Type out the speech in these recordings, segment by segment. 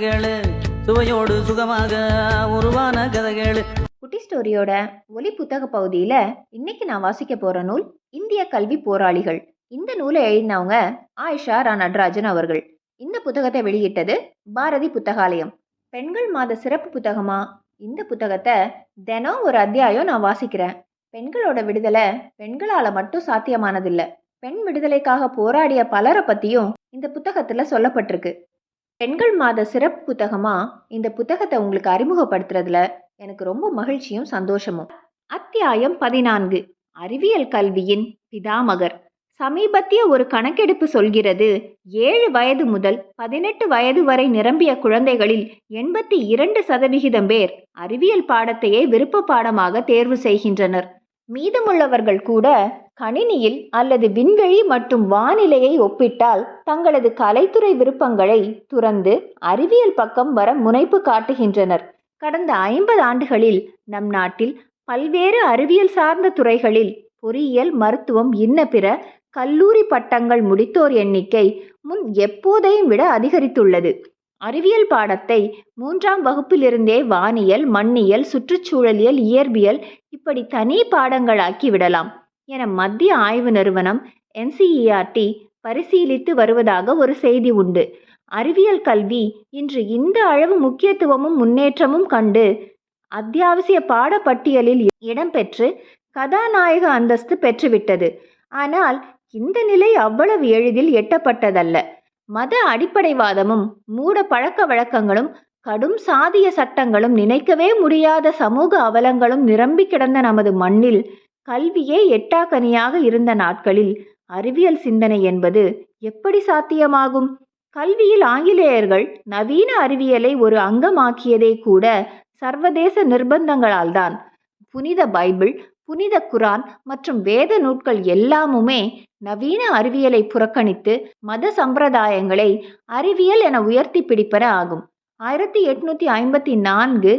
கதைகள் சுவையோடு சுகமாக உருவான கதைகள். குட்டி ஸ்டோரியோட ஒலி புத்தக பகுதியில் இன்னைக்கு நான் வாசிக்க போகிற நூல் இந்திய கல்வி போராளிகள். இந்த நூலை எழுதினவங்க ஆயிஷா ரா நடராஜன் அவர்கள். இந்த புத்தகத்தை வெளியிட்டது பாரதி புத்தகாலயம். பெண்கள் மாத சிறப்பு புத்தகமா? இந்த புத்தகத்தை தினம் ஒரு அத்தியாயம் நான் வாசிக்கிறேன். பெண்களோட விடுதலை பெண்களால் மட்டும் சாத்தியமானதில்லை. பெண் விடுதலைக்காக போராடிய பலரை பற்றியும் இந்த புத்தகத்தில் சொல்லப்பட்டிருக்கு. பெண்கள் மாத சிறப்பு புத்தகமா? இந்த புத்தகத்தை உங்களுக்கு அறிமுகப்படுத்துறதுல எனக்கு ரொம்ப மகிழ்ச்சியும் சந்தோஷமும். அத்தியாயம் பதினான்கு. அறிவியல் கல்வியின் பிதாமகர். சமீபத்திய ஒரு கணக்கெடுப்பு சொல்கிறது ஏழு வயது முதல் பதினெட்டு வயது வரை நிரம்பிய குழந்தைகளில் எண்பத்தி இரண்டு சதவிகிதம் பேர் அறிவியல் பாடத்தையே விருப்ப பாடமாக தேர்வு செய்கின்றனர். மீதமுள்ளவர்கள் கூட கணினியில் அல்லது விண்வெளி மற்றும் வானிலையை ஒப்பிட்டால் தங்களது கலைத்துறை விருப்பங்களை துறந்து அறிவியல் பக்கம் வர முனைப்பு காட்டுகின்றனர். கடந்த ஐம்பது ஆண்டுகளில் நம் நாட்டில் பல்வேறு அறிவியல் சார்ந்த துறைகளில் பொறியியல் மருத்துவம் இன்ன பிற கல்லூரி பட்டங்கள் முடித்தோர் எண்ணிக்கை முன் எப்போதையும் விட அதிகரித்துள்ளது. அறிவியல் பாடத்தை மூன்றாம் வகுப்பிலிருந்தே வானியல் மண்ணியல் சுற்றுச்சூழலியல் இயற்பியல் இப்படி தனி பாடங்களாக்கி விடலாம் என மத்திய ஆய்வு நிறுவனம் என்சிஇஆர்டி பரிசீலித்து வருவதாக ஒரு செய்தி உண்டு. அறிவியல் கல்வி இன்று இந்த அளவு முக்கியத்துவமும் முன்னேற்றமும் கண்டு அத்தியாவசிய பாடப்பட்டியலில் இடம்பெற்று கதாநாயக அந்தஸ்து பெற்றுவிட்டது. ஆனால் இந்த நிலை அவ்வளவு எளிதில் எட்டப்பட்டதல்ல. மத அடிப்படைவாதமும் மூட பழக்க வழக்கங்களும் கடும் சாதிய சட்டங்களும் நினைக்கவே முடியாத சமூக அவலங்களும் நிரம்பி கிடந்த நமது மண்ணில் கல்வியே எட்டாக்கனியாக இருந்த நாட்களில் அறிவியல் சிந்தனை என்பது எப்படி சாத்தியமாகும்? கல்வியில் ஆங்கிலேயர்கள் நவீன அறிவியலை ஒரு அங்கமாக்கியதே கூட சர்வதேச நிர்பந்தங்களால்தான். புனித பைபிள் புனித குரான் மற்றும் வேத நூட்கள் எல்லாமுமே நவீன அறிவியலை புறக்கணித்து மத சம்பிரதாயங்களை அறிவியல் என உயர்த்தி பிடிப்பன ஆகும். ஆயிரத்தி எட்நூத்தி ஐம்பத்தி நான்கு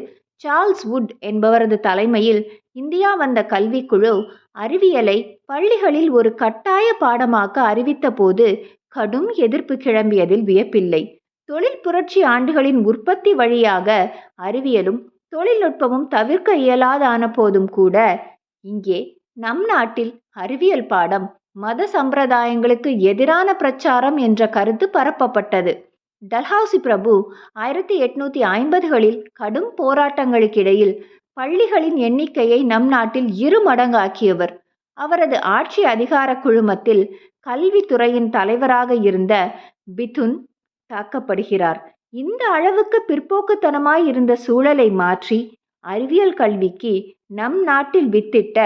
சார்ல்ஸ் வுட் என்பவரது தலைமையில் இந்தியா வந்த கல்விக்குழு அறிவியலை பள்ளிகளில் ஒரு கட்டாய பாடமாக்க அறிவித்த போது கடும் எதிர்ப்பு கிளம்பியதில் வியப்பில்லை. தொழில் புரட்சி ஆண்டுகளின் உற்பத்தி வழியாக அறிவியலும் தொழில்நுட்பமும் தவிர்க்க இயலாதான போதும் கூட இங்கே நம் நாட்டில் அறிவியல் பாடம் மத சம்பிரதாயங்களுக்கு எதிரான பிரச்சாரம் என்ற கருத்து பரப்பப்பட்டது. டல்ஹவுசி பிரபு ஆயிரத்தி எட்நூத்தி ஐம்பதுகளில் கடும் போராட்டங்களுக்கிடையில் பள்ளிகளின் எண்ணிக்கையை நம் நாட்டில் இரு மடங்காக்கியவர். அவரது ஆட்சி அதிகார குழுமத்தில் கல்வித்துறையின் தலைவராக இருந்த பிதுன் தாக்கப்படுகிறார். இந்த அளவுக்கு பிற்போக்குத்தனமாய் இருந்த சூழலை மாற்றி அறிவியல் கல்விக்கு நம் நாட்டில் வித்திட்ட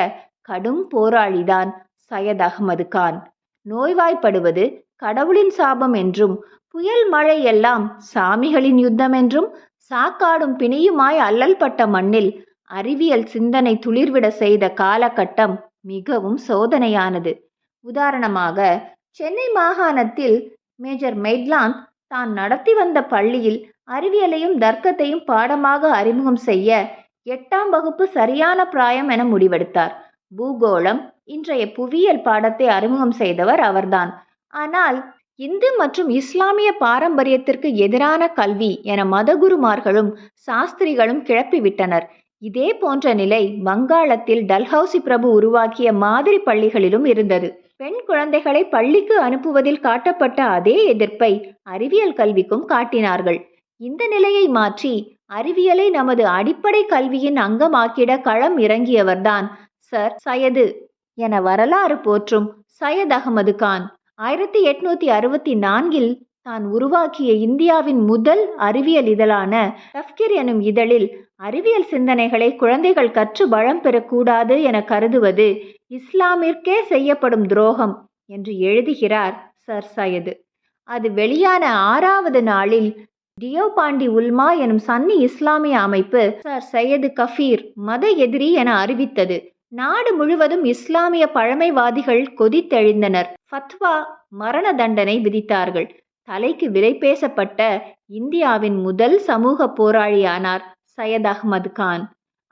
கடும் போராளிதான் சையத் அகமது கான். நோய்வாய்ப்படுவது கடவுளின் சாபம் என்றும் புயல் மழை எல்லாம் சாமிகளின் யுத்தம் என்றும் சாக்காடும் பிணியுமாய் அல்லல் பட்ட மண்ணில் அறிவியல் சிந்தனை துளிர்விட செய்த காலகட்டம் மிகவும் சோதனையானது. உதாரணமாக சென்னை மாகாணத்தில் மேஜர் மெய்ட்லாந்த் தான் நடத்தி வந்த பள்ளியில் அறிவியலையும் தர்க்கத்தையும் பாடமாக அறிமுகம் செய்ய எட்டாம் வகுப்பு சரியான பிராயம் என முடிவெடுத்தார். பூகோளம் இன்றைய புவியியல் பாடத்தை அறிமுகம் செய்தவர் அவர்தான். ஆனால் இந்து மற்றும் இஸ்லாமிய பாரம்பரியத்திற்கு எதிரான கல்வி என மதகுருமார்களும் சாஸ்திரிகளும் கிளப்பிவிட்டனர். இதே போன்ற நிலை வங்காளத்தில் டல்ஹவுசி பிரபு உருவாக்கிய மாதிரி பள்ளிகளிலும் இருந்தது. பெண் குழந்தைகளை பள்ளிக்கு அனுப்புவதில் காட்டப்பட்ட அதே எதிர்ப்பை அறிவியல் கல்விக்கும் காட்டினார்கள். இந்த நிலையை மாற்றி அறிவியலை நமது அடிப்படை கல்வியின் அங்கமாக்கிட களம் இறங்கியவர்தான். சர். சயது என வரலாறு போற்றும் சையத் அகமது கான். ஆயிரத்தி எட்நூத்தி அறுபத்தி நான்கில் தான் உருவாக்கிய இந்தியாவின் முதல் அறிவியல் இதழான தஃப்கிர் எனும் இதழில் அறிவியல் சிந்தனைகளை குழந்தைகள் கற்று பலம் பெறக்கூடாது என கருதுவது இஸ்லாமிற்கே செய்யப்படும் துரோகம் என்று எழுதுகிறார் சர். சயது. அது வெளியான ஆறாவது நாளில் டியோபாண்டி உல்மா எனும் சன்னி இஸ்லாமிய அமைப்பு சர் சையது கஃபீர் மத எதிரி என அறிவித்தது. நாடு முழுவதும் இஸ்லாமிய பழமைவாதிகள் கொதித்தெழுந்தனர். ஃபத்வா மரண தண்டனை விதித்தார்கள். தலைக்கு விலை பேசப்பட்ட இந்தியாவின் முதல் சமூக போராளியானார் சையத் அகமது கான்.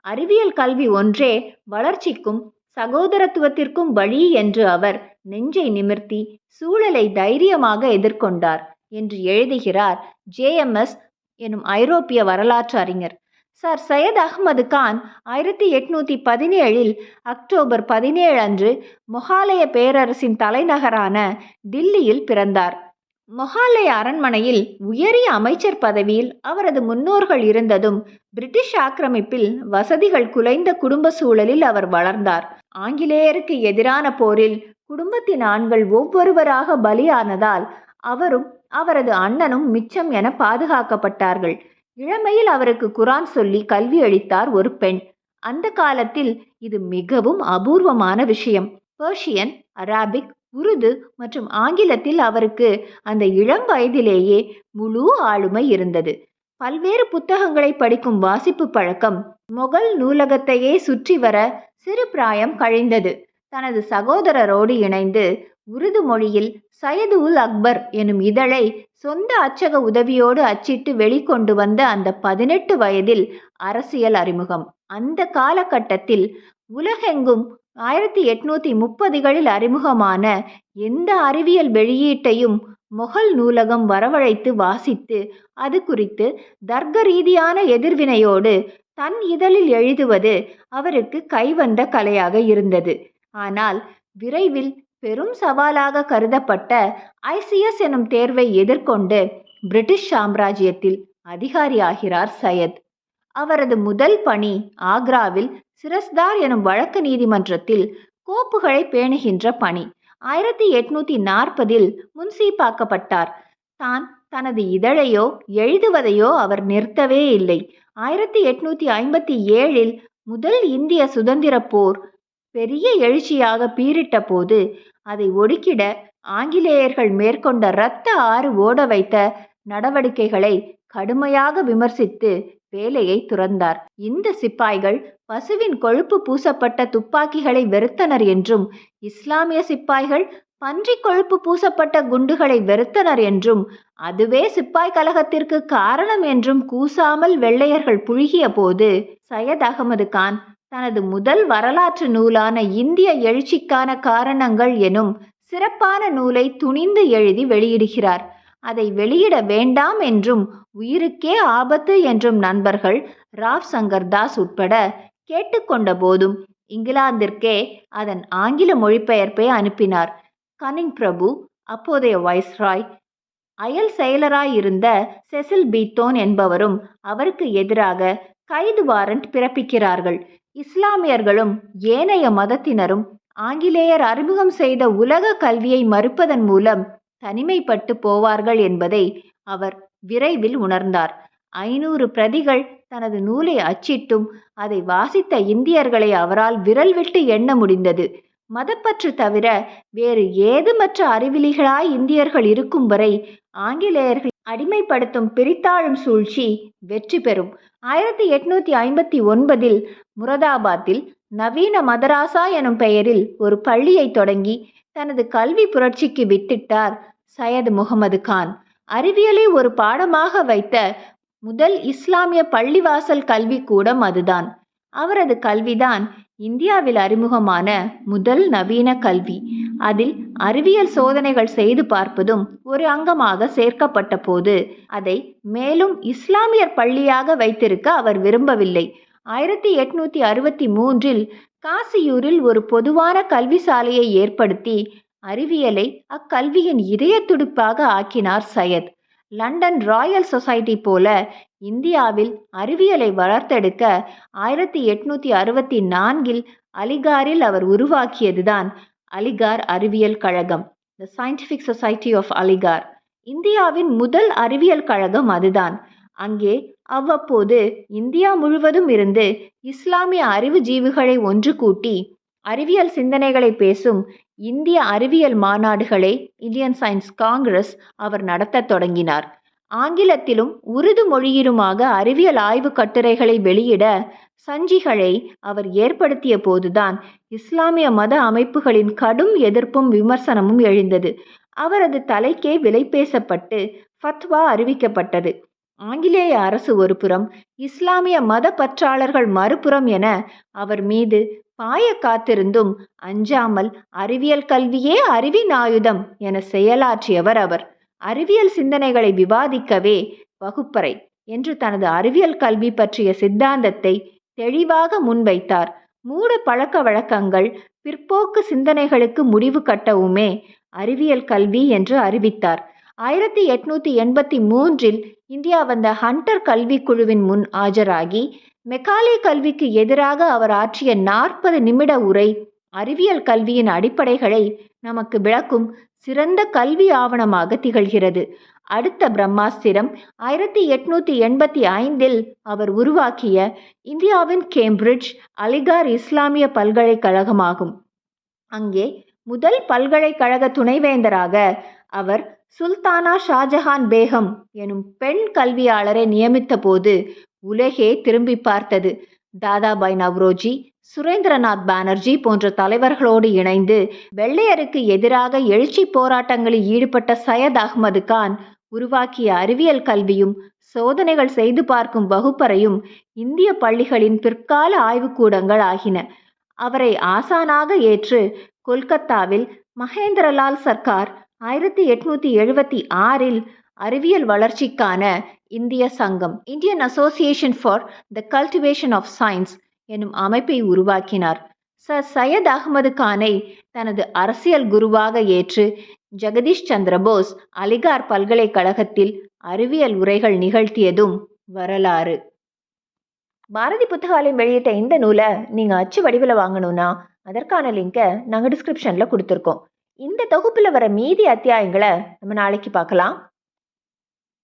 அறிவியல் கல்வி ஒன்றே வளர்ச்சிக்கும் சகோதரத்துவத்திற்கும் வழி என்று அவர் நெஞ்சை நிமிர்த்தி சூழலை தைரியமாக எதிர்கொண்டார். என்று எழுதுகிறார் ஜேஎம்எஸ் எனும் ஐரோப்பிய வரலாற்று அறிஞர். சர் சையத் அகமது கான் ஆயிரத்தி எட்நூத்தி பதினேழில் அக்டோபர் பதினேழு அன்று மொகாலய பேரரசின் தலைநகரான டில்லியில் பிறந்தார். மொகாலய அரண்மனையில் உயரிய அமைச்சர் பதவியில் அவரது முன்னோர்கள் இருந்ததும் பிரிட்டிஷ் ஆக்கிரமிப்பில் வசதிகள் குலைந்த குடும்ப சூழலில் அவர் வளர்ந்தார். ஆங்கிலேயருக்கு எதிரான போரில் குடும்பத்தின் ஆண்கள் ஒவ்வொருவராக பலியானதால் அவரும் அவரது அண்ணனும் மிச்சம் என பாதுகாக்கப்பட்டார்கள். இளமையில் அவருக்கு குரான் சொல்லி கல்வி அளித்தார் ஒரு பெண். அந்த காலத்தில் இது மிகவும் அபூர்வமான விஷயம். பர்ஷியன் அராபிக் உருது மற்றும் ஆங்கிலத்தில் அவருக்கு அந்த இளம் வயதிலேயே முழு ஆளுமை இருந்தது. பல்வேறு புத்தகங்களை படிக்கும் வாசிப்பு பழக்கம் மொகல் நூலகத்தையே சுற்றி வர சிறு பிராயம் கழிந்தது. தனது சகோதரரோடு இணைந்து உருது மொழியில் சயது உல் அக்பர் எனும் இதழை சொந்த அச்சக உதவியோடு அச்சிட்டு வெளிக்கொண்டு வந்த அந்த பதினெட்டு வயதில் அரசியல் அறிமுகம். அந்த காலகட்டத்தில் உலகெங்கும் ஆயிரத்தி எட்நூத்தி முப்பதுகளில் அறிமுகமான எந்த அறிவியல் வெளியீட்டையும் மொகல் நூலகம் வரவழைத்து வாசித்து அது குறித்து தர்க்க ரீதியான எதிர்வினையோடு தன் இதழில் எழுதுவது அவருக்கு கைவந்த கலையாக இருந்தது. ஆனால் விரைவில் பெரும் சவாலாக கருதப்பட்ட ஐசிஎஸ் எனும் தேர்வை எதிர்கொண்டு பிரிட்டிஷ் சாம்ராஜ்யத்தில் அதிகாரியாகிறார் சையத். அவரது முதல் பணி ஆக்ராவில் சிரஸ்தார் எனும் வழக்கு நீதிமன்றத்தில் கோப்புகளை பேணுகின்ற பணி. ஆயிரத்தி எட்நூத்தி நாற்பதில் முன்சீப்பாக்கப்பட்டார். தான் தனது இதழையோ எழுதுவதையோ அவர் நிறுத்தவே இல்லை. ஆயிரத்தி எட்நூத்தி ஐம்பத்தி ஏழில் முதல் இந்திய சுதந்திர போர் பெரிய எழுச்சியாக பீரிட்ட போது அதை ஒடுக்கிட ஆங்கிலேயர்கள் மேற்கொண்ட இரத்த ஆறு ஓட வைத்த நடவடிக்கைகளை கடுமையாக விமர்சித்து வேலையை துறந்தார். இந்த சிப்பாய்கள் பசுவின் கொழுப்பு பூசப்பட்ட துப்பாக்கிகளை வெறுத்தனர் என்றும் இஸ்லாமிய சிப்பாய்கள் பன்றி கொழுப்பு பூசப்பட்ட குண்டுகளை வெறுத்தனர் என்றும் அதுவே சிப்பாய் கலகத்திற்கு காரணம் என்றும் கூசாமல் வெள்ளையர்கள் புழுகிய போது சையத் அகமது கான் தனது முதல் வரலாற்று நூலான இந்திய எழுச்சிக்கான காரணங்கள் எனும் சிறப்பான நூலை துணிந்து எழுதி வெளியிடுகிறார். அதை வெளியிட வேண்டாம் என்றும் உயிருக்கே ஆபத்து என்றும் நண்பர்கள் ராவ் சங்கர் தாஸ் உட்பட கேட்டுக்கொண்ட போதும் இங்கிலாந்திற்கே அதன் ஆங்கில மொழிபெயர்ப்பை அனுப்பினார். கனிங் பிரபு அப்போதைய வைஸ்ராய் அயல் செயலராயிருந்த செசில் பீத்தோன் என்பவரும் அவருக்கு எதிராக கைது வாரண்ட் பிறப்பிக்கிறார்கள். இஸ்லாமியர்களும் ஏனைய மதத்தினரும் ஆங்கிலேயர் அறிமுகம் செய்த உலக கல்வியை மறுப்பதன் மூலம் தனிமைப்பட்டு போவார்கள் என்பதை அவர் விரைவில் உணர்ந்தார். ஐநூறு பிரதிகள் தனது நூலை அச்சிட்டும் அதை வாசித்த இந்தியர்களை அவரால் விரல் விட்டு எண்ண முடிந்தது. மதப்பற்று தவிர வேறு ஏதுமற்ற அறிவிலிகளாய் இந்தியர்கள் இருக்கும் வரை ஆங்கிலேயர்கள் அடிமைப்படுத்தும் பிரித்தாளும் சூழ்ச்சி வெற்றி பெறும். ஆயிரத்தி எட்நூத்தி ஐம்பத்தி ஒன்பதில் முரதாபாத்தில் நவீன மதராசா எனும் பெயரில் ஒரு பள்ளியை தொடங்கி தனது கல்வி புரட்சிக்கு வித்திட்டார் சையது முகமது கான். அறிவியலை ஒரு பாடமாக வைத்த முதல் இஸ்லாமிய பள்ளிவாசல் கல்வி கூடம் அதுதான். அவரது கல்விதான் இந்தியாவில் அறிமுகமான முதல் நவீன கல்வி. அதில் அறிவியல் சோதனைகள் செய்து பார்ப்பதும் ஒரு அங்கமாக சேர்க்கப்பட்ட போது அதை மேலும் இஸ்லாமியர் பள்ளியாக வைத்திருக்க அவர் விரும்பவில்லை. ஆயிரத்தி எட்நூத்தி அறுபத்தி மூன்றில் காசியூரில் ஒரு பொதுவான கல்வி சாலையை ஏற்படுத்தி அறிவியலை அக்கல்வியின் இதய துடிப்பாக ஆக்கினார் சையத். லண்டன் ராயல் சொசைட்டி போல இந்தியாவில் அறிவியலை வளர்த்தெடுக்க ஆயிரத்தி எட்நூத்தி அறுபத்தி நான்கில் அலிகாரில் அவர் உருவாக்கியதுதான் அலிகார் அறிவியல் கழகம் the scientific society of Aligarh இந்தியாவின் முதல் அறிவியல் கழகம் அதுதான். அங்கே அவ்வப்போது இந்தியா முழுவதும் இருந்து இஸ்லாமிய அறிவுஜீவிகளை ஒன்று கூட்டி அறிவியல் சிந்தனைகளை பேசும் இந்திய அறிவியல் மாநாடுகளை இந்தியன் சயின்ஸ் காங்கிரஸ் அவர் நடத்தத் தொடங்கினார். ஆங்கிலத்திலும் உருது மொழியிலுமாக அறிவியல் ஆய்வு கட்டுரைகளை வெளியிட சஞ்சிகளை அவர் ஏற்படுத்திய போதுதான் இஸ்லாமிய மத அமைப்புகளின் கடும் எதிர்ப்பும் விமர்சனமும் எழுந்தது. அவரது தலைக்கே விலை பேசப்பட்டு ஃபத்வா அறிவிக்கப்பட்டது. ஆங்கிலேய அரசு ஒருபுறம் இஸ்லாமிய மத பற்றாளர்கள் மறுபுறம் என அவர் மீது பாய காத்திருந்தும் அஞ்சாமல் அறிவியல் கல்வியே அறிவின் ஆயுதம் என செயலாற்றியவர் அவர். அறிவியல் சிந்தனைகளை விவாதிக்கவே வகுப்பறை என்று தனது அறிவியல் கல்வி பற்றிய சித்தாந்தத்தை தெளிவாக முன்வைத்தார். மூட பழக்க வழக்கங்கள் பிற்போக்கு சிந்தனைகளுக்கு முடிவு கட்டவுமே அறிவியல் கல்வி என்று அறிவித்தார். ஆயிரத்தி எட்நூத்தி எண்பத்தி மூன்றில் இந்தியா வந்த ஹண்டர் கல்வி குழுவின் முன் ஆஜராகி மெக்காலே கல்விக்கு எதிராக அவர் ஆற்றிய நாற்பது நிமிட உரை அறிவியல் கல்வியின் அடிப்படைகளை நமக்கு விளக்கும் சிறந்த கல்வி ஆவணமாக திகழ்கிறது. அடுத்த பிரம்மாஸ்திரம் ஆயிரத்தி எட்நூத்தி எண்பத்தி ஐந்தில் அவர் உருவாக்கிய இந்தியாவின் கேம்பிரிட்ஜ் அலிகார் இஸ்லாமிய பல்கலைக்கழகமாகும். அங்கே முதல் பல்கலைக்கழக துணைவேந்தராக அவர் சுல்தானா ஷாஜஹான் பேகம் எனும் பெண் கல்வியாளரை நியமித்த போது உலகே திரும்பி பார்த்தது. தாதாபாய் நவ்ரோஜி சுரேந்திரநாத் பானர்ஜி போன்ற தலைவர்களோடு இணைந்து வெள்ளையருக்கு எதிராக எழுச்சி போராட்டங்களில் ஈடுபட்ட சையத் அகமது கான் உருவாக்கிய அறிவியல் கல்வியும் சோதனைகள் செய்து பார்க்கும் வகுப்பறையும் இந்திய பள்ளிகளின் பிற்கால ஆய்வுக்கூடங்கள் ஆகின. அவரை ஆசானாக ஏற்று கொல்கத்தாவில் மகேந்திரலால் சர்க்கார் ஆயிரத்தி எட்நூத்தி எழுபத்தி ஆறில் அறிவியல் வளர்ச்சிக்கான இந்திய சங்கம் Indian association for the cultivation of science எனும் அமைப்பை உருவாக்கினார். சர் சையத் அகமது கானை தனது அரசியல் குருவாக ஏற்று ஜெகதீஷ் சந்திர போஸ் அலிகார் பல்கலைக்கழகத்தில் அறிவியல் உரைகள் நிகழ்த்தியதும் வரலாறு. பாரதி புத்தகாலயம் வெளியிட்ட இந்த நூலை நீங்கள் அச்சு வடிவில் வாங்கணும்னா அதற்கான லிங்கை நாங்கள் டிஸ்கிரிப்ஷனில் கொடுத்துருக்கோம். இந்த தொகுப்பில் வர மீதி அத்தியாயங்களை நம்ம நாளைக்கு பார்க்கலாம்.